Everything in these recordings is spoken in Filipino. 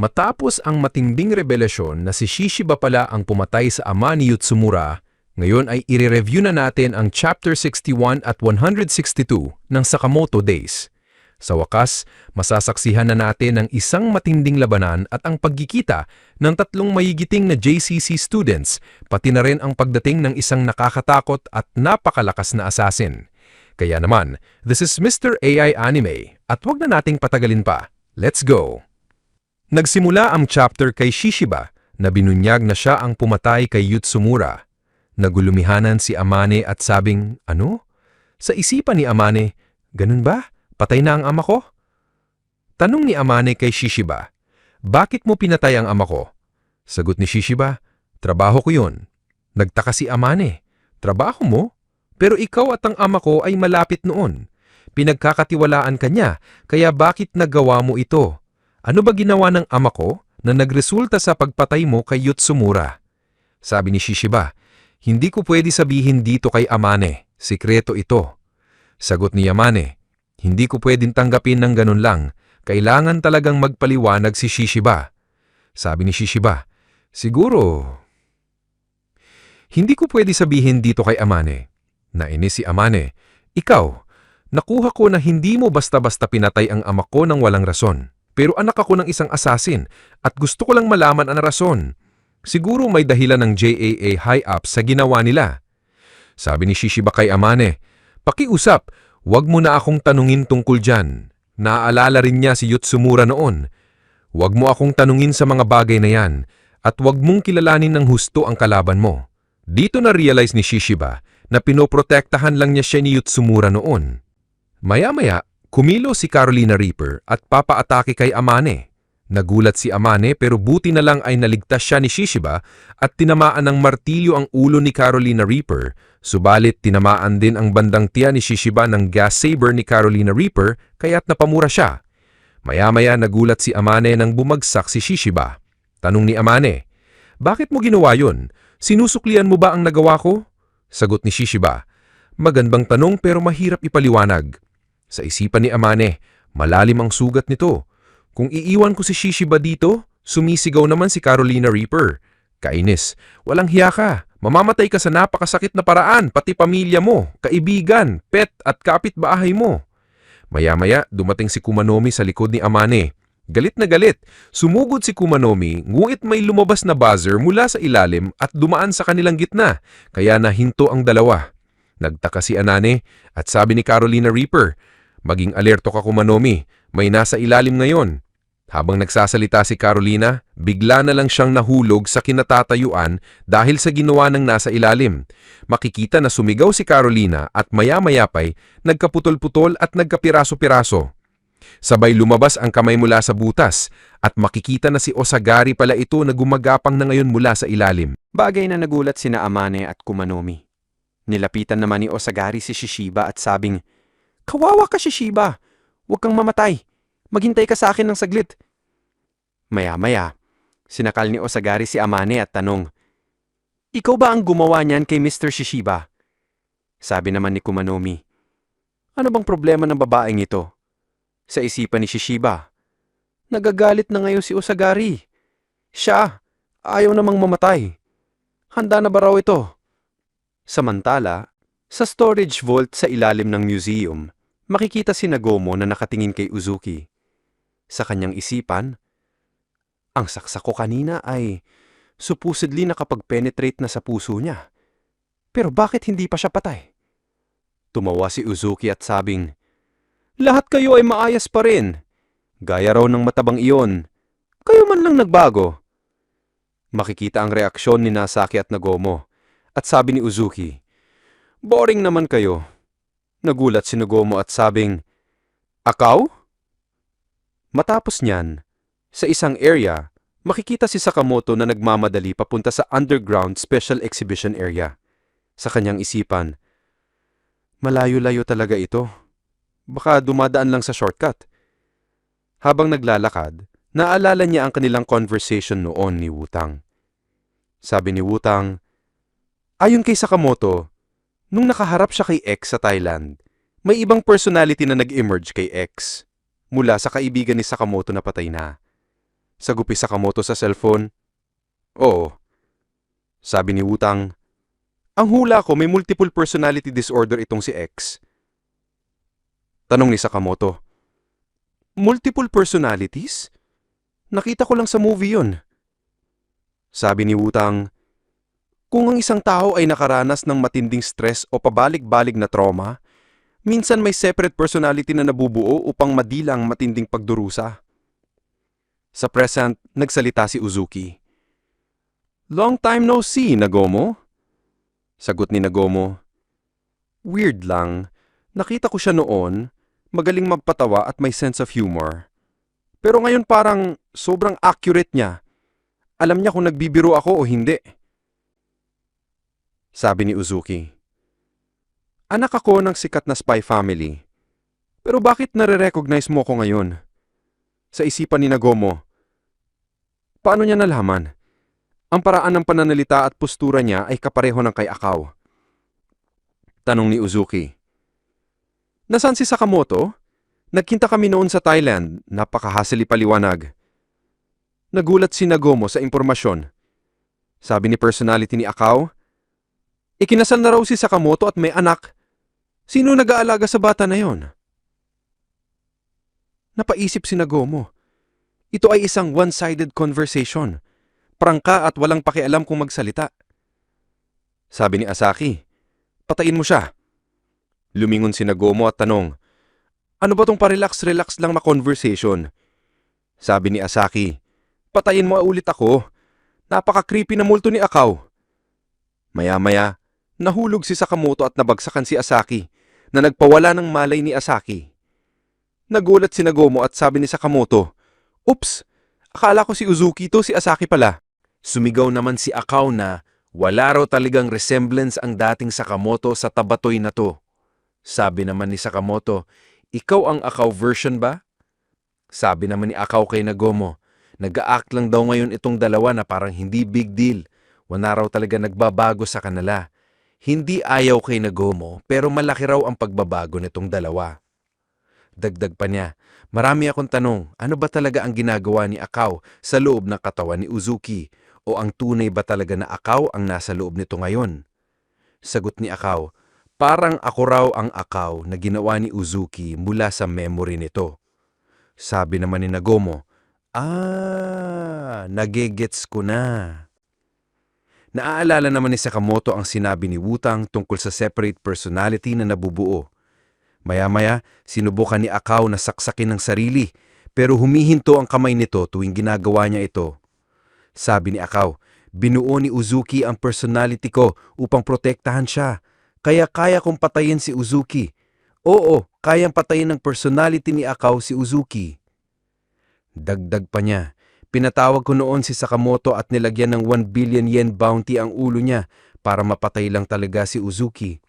Matapos ang matinding revelasyon na si Shishiba pala ang pumatay sa ama ni Yutsumura, ngayon ay i-review na natin ang Chapter 61 at 162 ng Sakamoto Days. Sa wakas, masasaksihan na natin ang isang matinding labanan at ang pagkikita ng tatlong mayigiting na JCC students, pati na rin ang pagdating ng isang nakakatakot at napakalakas na assassin. Kaya naman, this is Mr. AI Anime at wag na nating patagalin pa. Let's go! Nagsimula ang chapter kay Shishiba na binunyag na siya ang pumatay kay Yutsumura. Nagulumihanan si Amane at sabing, ano? Sa isipan ni Amane, ganun ba? Patay na ang ama ko? Tanong ni Amane kay Shishiba, bakit mo pinatay ang ama ko? Sagot ni Shishiba, trabaho ko yun. Nagtaka si Amane, trabaho mo? Pero ikaw at ang ama ko ay malapit noon. Pinagkakatiwalaan ka niya, kaya bakit nagawa mo ito? Ano ba ginawa ng ama ko na nagresulta sa pagpatay mo kay Yutsumura? Sabi ni Shishiba, hindi ko pwede sabihin dito kay Amane, sikreto ito. Sagot ni Amane, hindi ko pwedeng tanggapin ng ganun lang, kailangan talagang magpaliwanag si Shishiba. Sabi ni Shishiba, siguro... Hindi ko pwede sabihin dito kay Amane. Nainis si Amane, ikaw, nakuha ko na hindi mo basta-basta pinatay ang ama ko ng walang rason. Pero anak ako ng isang assassin at gusto ko lang malaman ang rason. Siguro may dahilan ng JAA high-up sa ginawa nila. Sabi ni Shishiba kay Amane, Pakiusap, wag mo na akong tanungin tungkol dyan. Naaalala rin niya si Yutsumura noon. Wag mo akong tanungin sa mga bagay na yan at wag mong kilalanin ng husto ang kalaban mo. Dito na-realize ni Shishiba na pinoprotektahan lang niya siya ni Yutsumura noon. Maya-maya, kumilo si Carolina Reaper at papaatake kay Amane. Nagulat si Amane pero buti na lang ay naligtas siya ni Shishiba at tinamaan ng martilyo ang ulo ni Carolina Reaper, subalit tinamaan din ang bandang tiyan ni Shishiba ng gas saber ni Carolina Reaper kaya't napamura siya. Maya-maya nagulat si Amane nang bumagsak si Shishiba. Tanong ni Amane, Bakit mo ginawa yun? Sinusuklian mo ba ang nagawa ko? Sagot ni Shishiba, Magandang tanong pero mahirap ipaliwanag. Sa isipan ni Amane, malalim ang sugat nito. Kung iiwan ko si Shishiba dito, sumisigaw naman si Carolina Reaper. Kainis, walang hiya ka. Mamamatay ka sa napakasakit na paraan, pati pamilya mo, kaibigan, pet at kapitbahay mo. Maya-maya, dumating si Kumanomi sa likod ni Amane. Galit na galit, sumugod si Kumanomi ngunit may lumabas na buzzer mula sa ilalim at dumaan sa kanilang gitna, kaya nahinto ang dalawa. Nagtaka si Anane at sabi ni Carolina Reaper, Maging alerto ka Kumanomi, may nasa ilalim ngayon. Habang nagsasalita si Carolina, bigla na lang siyang nahulog sa kinatatayuan dahil sa ginawa ng nasa ilalim. Makikita na sumigaw si Carolina at maya-maya pa'y nagkaputol-putol at nagkapiraso-piraso. Sabay lumabas ang kamay mula sa butas at makikita na si Osagari pala ito na gumagapang na ngayon mula sa ilalim. Bagay na nagulat sina Amane at Kumanomi. Nilapitan naman ni Osagari si Shishiba at sabing, Kawawa ka Shishiba! Huwag kang mamatay! Maghintay ka sa akin ng saglit. Maya-maya, sinakal ni Osagari si Amane at tanong, Ikaw ba ang gumawa niyan kay Mr. Shishiba? Sabi naman ni Kumanomi, Ano bang problema ng babaeng ito? Sa isipan ni Shishiba, Nagagalit na ngayon si Osagari. Siya, ayaw namang mamatay. Handa na ba raw ito? Samantala, sa storage vault sa ilalim ng museum, makikita si Nagomo na nakatingin kay Uzuki. Sa kanyang isipan, ang saksak ko kanina ay supposedly nakapag-penetrate na sa puso niya. Pero bakit hindi pa siya patay? Tumawa si Uzuki at sabing, Lahat kayo ay maayas pa rin. Gaya raw ng matabang iyon. Kayo man lang nagbago. Makikita ang reaksyon ni Nasaki at Nagomo. At sabi ni Uzuki, Boring naman kayo. Nagulat si Nagomo at sabing, Akaw? Matapos niyan, sa isang area, makikita si Sakamoto na nagmamadali papunta sa underground special exhibition area. Sa kanyang isipan, malayo-layo talaga ito. Baka dumadaan lang sa shortcut. Habang naglalakad, naalala niya ang kanilang conversation noon ni Wutang. Sabi ni Wutang, Ayon kay Sakamoto, nung nakaharap siya kay X sa Thailand, may ibang personality na nag-emerge kay X mula sa kaibigan ni Sakamoto na patay na. Sagupi Sakamoto sa cellphone. Oo. Sabi ni Wutang, ang hula ko may multiple personality disorder itong si X. Tanong ni Sakamoto, Multiple personalities? Nakita ko lang sa movie yun. Sabi ni Wutang, kung ang isang tao ay nakaranas ng matinding stress o pabalik-balik na trauma, minsan may separate personality na nabubuo upang madilang matinding pagdurusa. Sa present, nagsalita si Uzuki. Long time no see, Nagomo. Sagot ni Nagomo. Weird lang. Nakita ko siya noon, magaling magpatawa at may sense of humor. Pero ngayon parang sobrang accurate niya. Alam niya kung nagbibiro ako o hindi. Sabi ni Uzuki. Anak ako ng sikat na spy family. Pero bakit nare-recognize mo ko ngayon? Sa isipan ni Nagomo. Paano niya nalaman? Ang paraan ng pananalita at postura niya ay kapareho ng kay Akaw. Tanong ni Uzuki. Nasaan si Sakamoto? Nagkinta kami noon sa Thailand, napakahasili paliwanag. Nagulat si Nagomo sa impormasyon. Sabi ni personality ni Akaw, Ikinasal na raw si Sakamoto at may anak. Sino nag-aalaga sa bata na yon? Napaisip si Nagomo. Ito ay isang one-sided conversation. Prangka at walang pakialam kung magsalita. Sabi ni Asaki, patayin mo siya. Lumingon si Nagomo at tanong, ano ba tong parelax-relax lang na conversation? Sabi ni Asaki, patayin mo ulit ako. Napaka-creepy na multo ni Akaw. Maya-maya, nahulog si Sakamoto at nabagsakan si Asaki na nagpawala ng malay ni Asaki. Nagulat si Nagomo at sabi ni Sakamoto, Oops! Akala ko si Uzuki to, si Asaki pala. Sumigaw naman si Akaw na wala raw talagang resemblance ang dating Sakamoto sa tabatoy na to. Sabi naman ni Sakamoto, ikaw ang Akaw version ba? Sabi naman ni Akaw kay Nagomo, nag-act lang daw ngayon itong dalawa na parang hindi big deal. Wala raw talaga nagbabago sa kanila. Hindi ayaw kay Nagomo pero malaki raw ang pagbabago nitong dalawa. Dagdag pa niya, marami akong tanong, ano ba talaga ang ginagawa ni Akaw sa loob ng katawan ni Uzuki? O ang tunay ba talaga na Akaw ang nasa loob nito ngayon? Sagot ni Akaw, parang ako raw ang Akaw na ginawa ni Uzuki mula sa memory nito. Sabi naman ni Nagomo, Ah, nagegets ko na. Naaalala naman ni Sakamoto ang sinabi ni Wutang tungkol sa separate personality na nabubuo. Maya-maya, sinubukan ni Akaw na saksakin ng sarili, pero humihinto ang kamay nito tuwing ginagawa niya ito. Sabi ni Akaw, binuo ni Uzuki ang personality ko upang protektahan siya, kaya kaya kong patayin si Uzuki. Oo, kayang patayin ng personality ni Akaw si Uzuki. Dagdag pa niya, pinatawag ko noon si Sakamoto at nilagyan ng 1 billion yen bounty ang ulo niya para mapatay lang talaga si Uzuki.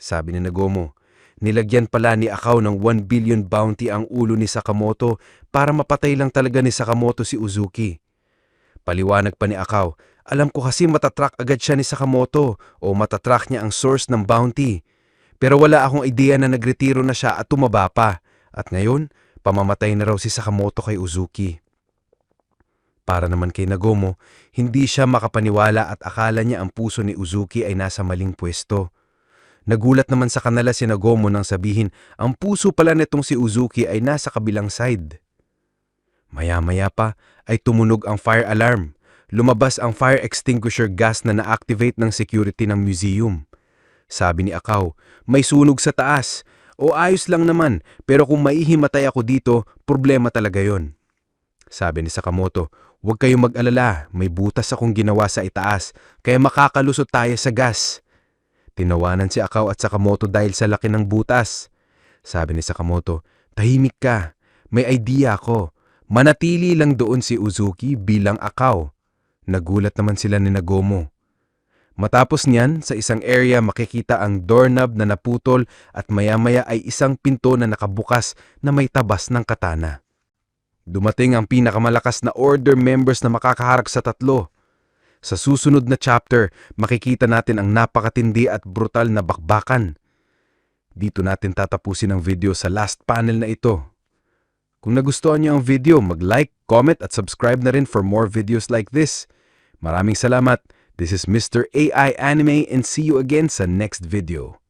Sabi ni Nagomo, nilagyan pala ni Akaw ng 1 billion bounty ang ulo ni Sakamoto para mapatay lang talaga ni Sakamoto si Uzuki. Paliwanag pa ni Akaw, alam ko kasi matatrack agad siya ni Sakamoto o matatrack niya ang source ng bounty. Pero wala akong ideya na nagretiro na siya at tumaba pa. At ngayon, pamamatay na raw si Sakamoto kay Uzuki. Para naman kay Nagomo, hindi siya makapaniwala at akala niya ang puso ni Uzuki ay nasa maling pwesto. Nagulat naman sa kanila si Nagomo nang sabihin ang puso pala nitong si Uzuki ay nasa kabilang side. Maya-maya pa ay tumunog ang fire alarm. Lumabas ang fire extinguisher gas na na-activate ng security ng museum. Sabi ni Akaw, may sunog sa taas. O ayos lang naman, pero kung maihimatay ako dito, problema talaga yon. Sabi ni Sakamoto, huwag kayong mag-alala, may butas akong ginawa sa itaas, kaya makakalusot tayo sa gas. Tinawanan si Akaw at Sakamoto dahil sa laki ng butas. Sabi ni Sakamoto, tahimik ka, may idea ako. Manatili lang doon si Uzuki bilang Akaw. Nagulat naman sila ni Nagomo. Matapos niyan, sa isang area makikita ang doorknob na naputol at maya-maya ay isang pinto na nakabukas na may tabas ng katana. Dumating ang pinakamalakas na order members na makakaharap sa tatlo. Sa susunod na chapter, makikita natin ang napakatindi at brutal na bakbakan. Dito natin tatapusin ang video sa last panel na ito. Kung nagustuhan niyo ang video, mag-like, comment at subscribe na rin for more videos like this. Maraming salamat. This is Mr. AI Anime and see you again sa next video.